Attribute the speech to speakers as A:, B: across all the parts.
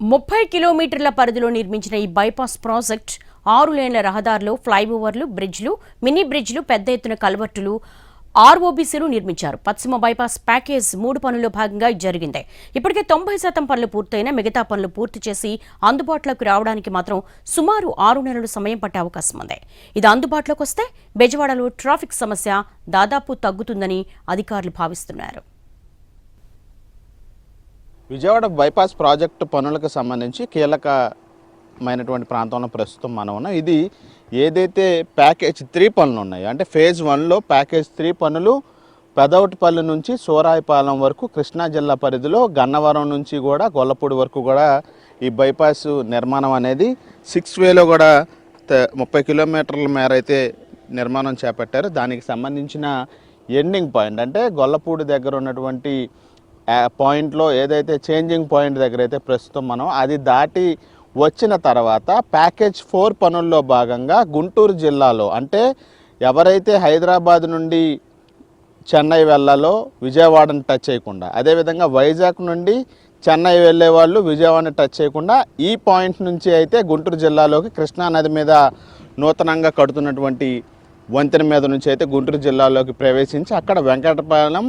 A: ముప్పై కిలోమీటర్ల పరిధిలో నిర్మించిన ఈ బైపాస్ ప్రాజెక్ట్ ఆరు లేన్ల రహదారులు ఫ్లైఓవర్లు బ్రిడ్జ్లు మినీ బ్రిడ్జ్లు పెద్ద ఎత్తున కల్వర్టులు ఆర్ఓబీసీలు నిర్మించారు. పశ్చిమ బైపాస్ ప్యాకేజ్ మూడు పనుల్లో భాగంగా జరిగింది. ఇప్పటికే తొంభై శాతం పనులు పూర్తయిన మిగతా పనులు పూర్తి చేసి అందుబాటులోకి రావడానికి మాత్రం సుమారు ఆరు నెలలు సమయం పట్టే అవకాశం ఉంది. ఇది అందుబాటులోకి వస్తే బెజవాడలో ట్రాఫిక్ సమస్య దాదాపు తగ్గుతుందని అధికారులు భావిస్తున్నారు.
B: విజయవాడ బైపాస్ ప్రాజెక్టు పనులకు సంబంధించి కీలకమైనటువంటి ప్రాంతంలో ప్రస్తుతం మనం ఉన్నాం. ఇది ఏదైతే ప్యాకేజ్ త్రీ పనులు ఉన్నాయో అంటే ఫేజ్ వన్లో ప్యాకేజ్ త్రీ పనులు పెదవటిపల్లి నుంచి సోరాయిపాలెం వరకు కృష్ణా జిల్లా పరిధిలో గన్నవరం నుంచి కూడా గొల్లపూడి వరకు కూడా ఈ బైపాస్ నిర్మాణం అనేది సిక్స్ వేలో కూడా త- ముప్పై కిలోమీటర్ల మేర అయితే నిర్మాణం చేపట్టారు. దానికి సంబంధించిన ఎండింగ్ పాయింట్ అంటే గొల్లపూడి దగ్గర ఉన్నటువంటి పాయింట్లో ఏదైతే చేంజింగ్ పాయింట్ దగ్గర అయితే ప్రస్తుతం మనం అది దాటి వచ్చిన తర్వాత ప్యాకేజ్ ఫోర్ పనుల్లో భాగంగా గుంటూరు జిల్లాలో అంటే ఎవరైతే హైదరాబాద్ నుండి చెన్నై వెళ్ళాలో విజయవాడను టచ్ చేయకుండా అదేవిధంగా వైజాగ్ నుండి చెన్నై వెళ్ళే వాళ్ళు విజయవాడని టచ్ చేయకుండా ఈ పాయింట్ నుంచి అయితే గుంటూరు జిల్లాలోకి కృష్ణా నది మీద నూతనంగా కడుతున్నటువంటి వంతెన మీద నుంచి అయితే గుంటూరు జిల్లాలోకి ప్రవేశించి అక్కడ వెంకటపాలెం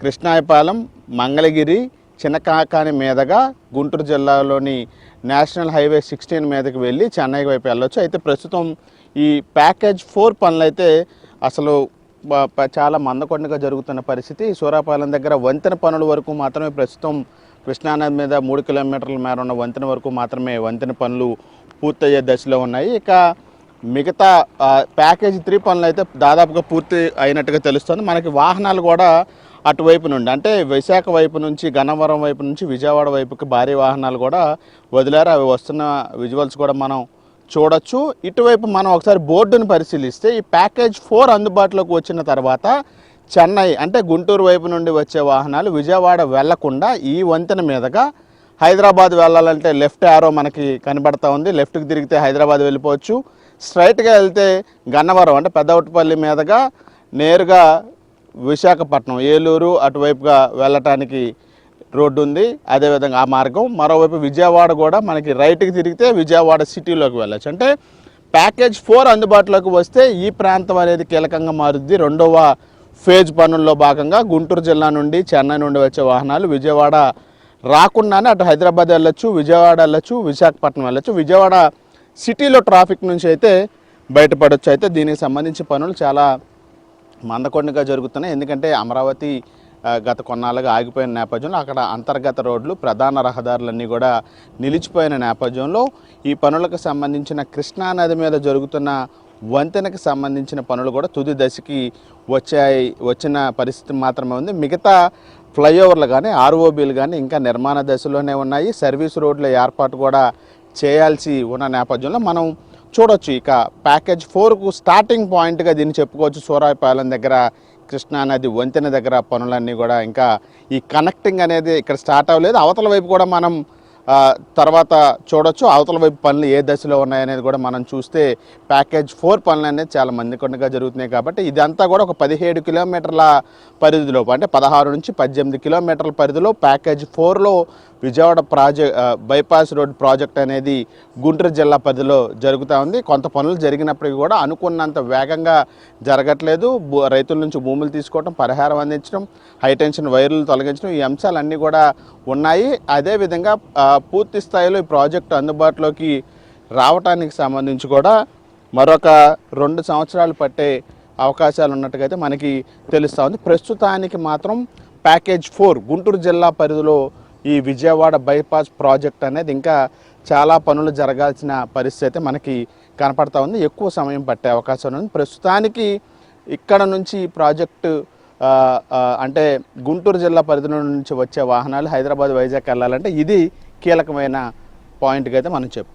B: కృష్ణాయపాలెం మంగళగిరి చిన్నకాకాని మీదగా గుంటూరు జిల్లాలోని నేషనల్ హైవే సిక్స్టీన్ మీదకి వెళ్ళి చెన్నై వైపు వెళ్ళొచ్చు. అయితే ప్రస్తుతం ఈ ప్యాకేజ్ ఫోర్ పనులు అయితే అసలు చాలా మందకొండగా జరుగుతున్న పరిస్థితి. సూరాపాలెం దగ్గర వంతెన పనుల వరకు మాత్రమే ప్రస్తుతం కృష్ణానది మీద మూడు కిలోమీటర్ల మేర ఉన్న వంతెన వరకు మాత్రమే వంతెన పనులు పూర్తయ్యే దశలో ఉన్నాయి. ఇక మిగతా ప్యాకేజీ త్రీ పనులు అయితే దాదాపుగా పూర్తి అయినట్టుగా తెలుస్తుంది. మనకి వాహనాలు కూడా అటువైపు నుండి అంటే విశాఖ వైపు నుంచి గన్నవరం వైపు నుంచి విజయవాడ వైపుకి భారీ వాహనాలు కూడా వదిలారు. అవి వస్తున్న విజువల్స్ కూడా మనం చూడొచ్చు. ఇటువైపు మనం ఒకసారి బోర్డును పరిశీలిస్తే ఈ ప్యాకేజ్ ఫోర్ అందుబాటులోకి వచ్చిన తర్వాత చెన్నై అంటే గుంటూరు వైపు నుండి వచ్చే వాహనాలు విజయవాడ వెళ్ళకుండా ఈ వంతెన మీదుగా హైదరాబాద్ వెళ్ళాలంటే లెఫ్ట్ యారో మనకి కనబడతా ఉంది. లెఫ్ట్కి తిరిగితే హైదరాబాద్ వెళ్ళిపోవచ్చు. స్ట్రైట్గా వెళ్తే గన్నవరం అంటే పెద్దవటిపల్లి మీదుగా నేరుగా విశాఖపట్నం ఏలూరు అటువైపుగా వెళ్ళటానికి రోడ్డు ఉంది అదేవిధంగా ఆ మార్గం. మరోవైపు విజయవాడ కూడా మనకి రైట్కి తిరిగితే విజయవాడ సిటీలోకి వెళ్ళచ్చు. అంటే ప్యాకేజ్ ఫోర్ అందుబాటులోకి వస్తే ఈ ప్రాంతం అనేది కీలకంగా మారుద్ది. రెండవ ఫేజ్ పనుల్లో భాగంగా గుంటూరు జిల్లా నుండి చెన్నై నుండి వచ్చే వాహనాలు విజయవాడ రాకుండానే అటు హైదరాబాద్ వెళ్ళొచ్చు విజయవాడ వెళ్ళొచ్చు విశాఖపట్నం వెళ్ళొచ్చు. విజయవాడ సిటీలో ట్రాఫిక్ నుంచి అయితే బయటపడొచ్చు. అయితే దీనికి సంబంధించి పనులు చాలా మందకొండగా జరుగుతున్నాయి. ఎందుకంటే అమరావతి గత కొన్నాళ్ళుగా ఆగిపోయిన నేపథ్యంలో అక్కడ అంతర్గత రోడ్లు ప్రధాన రహదారులన్నీ కూడా నిలిచిపోయిన నేపథ్యంలో ఈ పనులకు సంబంధించిన కృష్ణా నది మీద జరుగుతున్న వంతెనకు సంబంధించిన పనులు కూడా తుది దశకి వచ్చాయి. వచ్చిన పరిస్థితి మాత్రమే ఉంది. మిగతా ఫ్లైఓవర్లు కానీ ఆర్ఓబీలు కానీ ఇంకా నిర్మాణ దశలోనే ఉన్నాయి. సర్వీస్ రోడ్ల ఏర్పాటు కూడా చేయాల్సి ఉన్న నేపథ్యంలో మనం చూడొచ్చు ఇక ప్యాకేజ్ ఫోర్కు స్టార్టింగ్ పాయింట్గా దీన్ని చెప్పుకోవచ్చు. సూరాయిపాలెం దగ్గర కృష్ణా నది వంతెన దగ్గర పనులన్నీ కూడా ఇంకా ఈ కనెక్టింగ్ అనేది ఇక్కడ స్టార్ట్ అవ్వలేదు. అవతల వైపు కూడా మనం తర్వాత చూడొచ్చు. అవతల వైపు పనులు ఏ దశలో ఉన్నాయనేది కూడా మనం చూస్తే ప్యాకేజ్ ఫోర్ పనులు అనేది చాలా మంది కొండగా జరుగుతున్నాయి కాబట్టి ఇదంతా కూడా ఒక పదిహేడు కిలోమీటర్ల పరిధిలో అంటే పదహారు నుంచి పద్దెనిమిది కిలోమీటర్ల పరిధిలో ప్యాకేజ్ ఫోర్లో Vijayawada project bypass road project అనేది గుంటూరు జిల్లా పరిధిలో జరుగుతూ ఉంది. కొంత పనులు జరిగినప్పటికీ కూడా అనుకున్నంత వేగంగా జరగట్లేదు. రైతుల నుంచి భూములు తీసుకోవడం పరిహారం అందించడం హైటెన్షన్ వైర్లు తొలగించడం ఈ అంశాలన్నీ కూడా ఉన్నాయి. అదేవిధంగా పూర్తి స్థాయిలో ఈ ప్రాజెక్టు అందుబాటులోకి రావటానికి సంబంధించి కూడా మరొక రెండు సంవత్సరాలు పట్టే అవకాశాలు ఉన్నట్టుగా అయితే మనకి తెలుస్తూ ఉంది. ప్రస్తుతానికి మాత్రం ప్యాకేజ్ ఫోర్ గుంటూరు జిల్లా పరిధిలో ఈ విజయవాడ బైపాస్ ప్రాజెక్ట్ అనేది ఇంకా చాలా పనులు జరగాల్సిన పరిస్థితి అయితే మనకి కనపడతా ఉంది. ఎక్కువ సమయం పట్టే అవకాశం ఉంది. ప్రస్తుతానికి ఇక్కడ నుంచి ప్రాజెక్టు అంటే గుంటూరు జిల్లా పరిధి నుంచి వచ్చే వాహనాలు హైదరాబాద్ వైజాగ్ వెళ్ళాలంటే ఇది కీలకమైన పాయింట్గా అయితే మనం చెప్పు